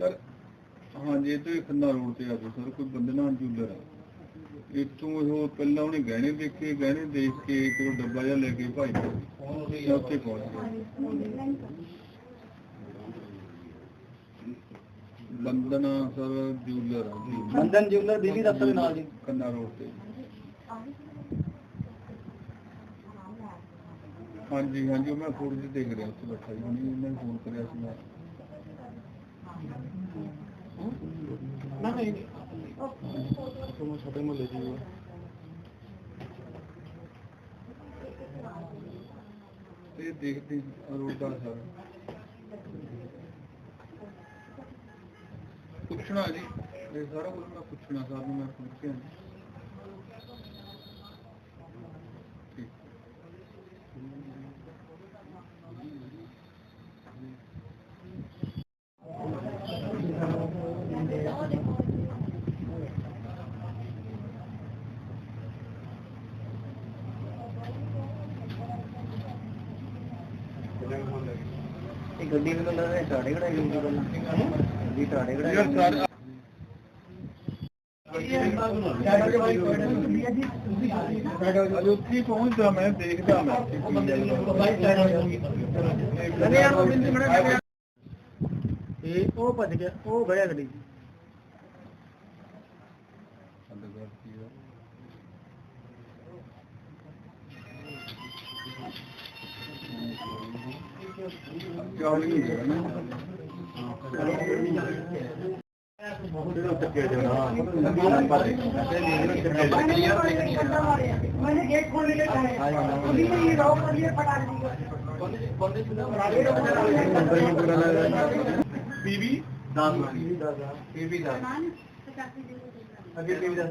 Sir ਹਾਂਜੀ ਇਹ ਤੋਂ ਹੀ ਖੰਨਾ ਰੋਡ ਤੇ ਆ ਜਾਓ ਸਰ ਕੋਈ ਬੰਦਨਾ ਜੂਲਰ ਆ। ਇੱਥੋਂ ਉਹ ਪਹਿਲਾਂ ਉਹਨੇ ਗਹਿਣੇ ਦੇਖੇ ਗਹਿਣੇ ਦੇਖ ਕੇ ਇੱਕ ਉਹ ਡੱਬਾ ਜਿਹਾ ਲੈ ਕੇ ਭਾਈ ਮੈਂ ਉੱਥੇ ਪਹੁੰਚ ਗਿਆ। ਬੰਦਨਾ ਸਰ ਜੂਲਰ ਆ ਜੀ। ਬੰਦਨ ਜਿਊਲਰ ਬੀਬੀ ਦਫ਼ਤਰ ਦੇ ਨਾਲ ਜੀ। ਖੰਨਾ ਰੋਡ ਤੇ। ਹਾਂਜੀ ਹਾਂਜੀ ਉਹ ਮੈਂ ਫੋਨ ਜੀ ਦੇਖ ਰਿਹਾ ਉੱਥੇ ਬੈਠਾ ਜੀ ਮੈਨੂੰ ਫੋਨ ਕਰਿਆ ਸੀ ਮੈਂ। ਨਾ ਨਹੀਂ ਤੁਹਾਨੂੰ ਛੋਟੇ ਮੁੱਲੇ ਜੀ ਤੇ ਦੇਖਦੇ ਰੋਡ ਦਾ ਸਰ ਪੁੱਛਣਾ ਜੀ ਇਹ ਸਾਰਾ ਕੁਝ ਮੈਂ ਪੁੱਛਣਾ ਸਰ ਨੂੰ ਮੈਂ ਪੁੱਛਿਆ ਇਹ ਗੱਡੀ ਵੀ ਕੱਲਾ ਨੇ। ਟਾੜੇ ਖੜਾਈ ਹੋਈ ਜੀ। ਪਹਿਲਾਂ ਗੱਡੀ ਟਾੜੇ ਖੜਾਈ ਯਾਰ ਸਰ ਅਜੇ ਉੱਥੇ ਹੀ ਪਹੁੰਚਦਾ ਮੈਂ ਦੇਖਦਾ ਮੈਂ। ਇਹ ਉਹ ਭੱਜ ਗਿਆ ਉਹ ਗੜਿਆ ਗੱਡੀ। मैंने गेट खोलने के पीवी दास पीवी दास अभी पीवी दास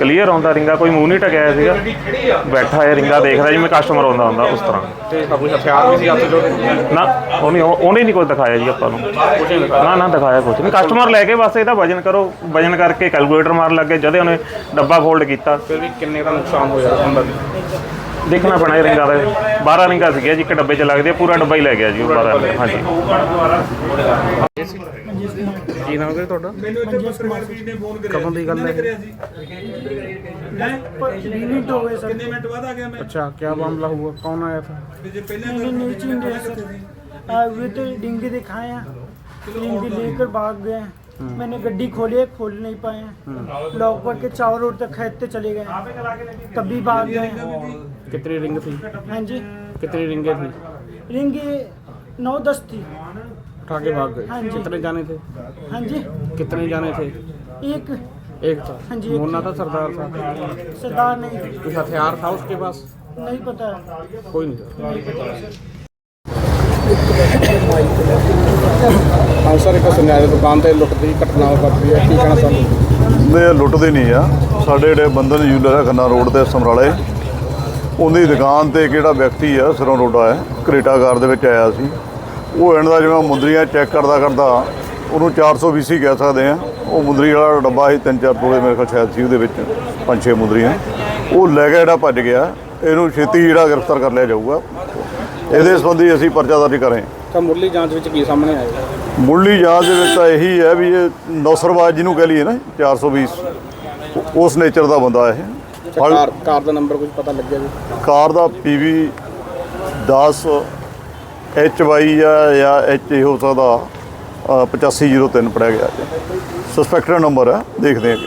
ਕਲੀਅਰ ਆਉਂਦਾ ਰਿੰਗਾ ਕੋਈ ਮੂੰਹ ਨਹੀਂ ਟਕਿਆ ਸੀਗਾ। ਬੈਠਾ ਹੈ ਰਿੰਗਾ ਦੇਖਦਾ ਜਿਵੇਂ ਕਸਟਮਰ ਆਉਂਦਾ ਹੁੰਦਾ ਉਸ ਤਰ੍ਹਾਂ। ਤੇ ਕੋਈ ਹਥਿਆਰ ਵੀ ਸੀ ਹੱਥ ਜੋ ਨਾ ਉਹਨੇ ਉਹਨੇ ਨਹੀਂ ਕੋਈ ਦਿਖਾਇਆ ਜੀ ਆਪਾਂ ਨੂੰ। ਨਾ ਨਾ ਦਿਖਾਇਆ ਕੁਝ ਨਹੀਂ। ਕਸਟਮਰ ਲੈ ਕੇ ਬਸ ਇਹਦਾ ਵਜਨ ਕਰੋ ਵਜਨ ਕਰਕੇ ਕੈਲਕੂਲੇਟਰ ਮਾਰਨ ਲੱਗੇ ਜਦੇ ਉਹਨੇ ਡੱਬਾ ਫੋਲਡ ਕੀਤਾ। ਫਿਰ ਵੀ ਕਿੰਨੇ ਦਾ ਨੁਕਸਾਨ ਹੋਇਆ ਅੰਦਰ ਦੇਖਣਾ ਪੈਣਾ ਇਹ ਰਿੰਗਾਂ ਦਾ। 12 ਰਿੰਗਾਂ ਸੀਗੀਆਂ ਜੀ ਇੱਕ ਡੱਬੇ 'ਚ ਲੱਗਦੇ ਆ, ਪੂਰਾ ਡੱਬਾ ਹੀ ਲੈ ਗਿਆ ਜੀ ਉਹ 12 ਰਿੰਗਾਂ, ਹਾਂਜੀ ਕੀ ਨਾਮ ਹੈ ਤੁਹਾਡਾ ਕਦੋਂ ਦੀ ਗੱਲ ਹੈ मिनट हो गए सर ਕਿੰਨੇ ਮਿੰਟ ਬਾਅਦ ਆ ਗਿਆ ਮੈਂ अच्छा क्या मामला हुआ कौन आया था ਤੇ ਜੇ ਪਹਿਲਾਂ मैंने नीचे इंडिया सर आ, वे तो डिंगे दिखाए हैं डिंगे लेकर भाग गए हैं। मैंने गड्डी खोली है खोल नहीं पाए लॉक करके चावल रोड तक खेदते चले गए तभी भाग गए हैं। कितनी रिंग थी हाँ जी कितनी रिंगे थी रिंग ये नौ दस थी उठा के भाग हाँ गए जी। कितने जाने थे हाँ जी कितने जाने थे एक एक था हाँ जी, एक मोना था। था सरदार था सरदार नहीं थी कुछ हथियार था उसके पास नहीं पता है कोई नहीं था ਹਾਂ ਸਰ ਇੱਕ ਸੁਨਿਆਰੇ ਦੁਕਾਨ ਤੇ ਲੁੱਟ ਦੀ ਘਟਨਾ ਵਾਪਰੀ ਹੈ ਕੀ ਕਹਿਣਾ ਚਾਹੁੰਦੇ ਦੇ ਲੁੱਟਦੇ ਨਹੀਂ ਆ ਸਾਡੇ ਜਿਹੜੇ ਬੰਧਨ ਜੂਲਰ ਹੈ ਖੰਨਾ ਰੋਡ ਤੇ ਸਮਰਾਲੇ ਉਹਦੀ ਦੁਕਾਨ ਤੇ ਕਿਹੜਾ ਵਿਅਕਤੀ ਆ ਸਿਰੋਂ ਰੋਡਾ ਹੈ ਕਰੇਟਾਗਾਰ ਦੇ ਵਿੱਚ ਆਇਆ ਸੀ ਉਹ ਇਹਨਾਂ ਦਾ ਜਿਵੇਂ ਮੁੰਦਰੀਆਂ ਚੈੱਕ ਕਰਦਾ ਕਰਦਾ ਉਹਨੂੰ 420 ਕਹਿ ਸਕਦੇ ਆ ਉਹ ਮੁੰਦਰੀ ਵਾਲਾ ਡੱਬਾ ਸੀ ਤਿੰਨ ਚਾਰ ਤੋਲੇ ਮੇਰੇ ਕੋਲ ਸ਼ਾਇਦ ਸੀ ਉਹਦੇ ਵਿੱਚ ਪੰਜ ਛੇ ਮੁੰਦਰੀਆਂ। ਉਹ ਲੈ ਕੇ ਜਿਹੜਾ ਭੱਜ ਗਿਆ ਇਹਨੂੰ ਛੇਤੀ ਜਿਹੜਾ ਗ੍ਰਿਫਤਾਰ ਕਰ ਲਿਆ ਜਾਊਗਾ। ਇਹਦੇ ਸੰਬੰਧੀ ਅਸੀਂ ਪਰਚਾ ਦਰਜ ਕਰੇ ਤਾਂ ਮੁੱਢਲੀ ਜਾਂਚ ਵਿੱਚ ਕੀ ਸਾਹਮਣੇ ਆਇਆ? ਮੁੱਢਲੀ ਜਾਂਚ ਦੇ ਵਿੱਚ ਤਾਂ ਇਹੀ ਹੈ ਵੀ ਇਹ ਨੌਸਰਵਾਜ ਜਿਹਨੂੰ ਕਹ ਲਈਏ ਨਾ 420 ਉਹ- ਉਸ ਨੇਚਰ ਦਾ ਬੰਦਾ ਇਹ। ਕਾਰ ਕਾਰ ਦਾ ਨੰਬਰ ਕੁਝ ਪਤਾ ਲੱਗਿਆ ਜੀ? ਕਾਰ ਦਾ ਪੀਵੀ 10 ਐਚ ਵਾਈ ਜਾਂ ਜਾਂ ਐਚ ਹੋ ਸਕਦਾ ਅ, 8503 ਪੜਿਆ ਗਿਆ ਸਸਪੈਕਟਡ ਨੰਬਰ ਹੈ ਦੇਖਦੇ ਹਾਂ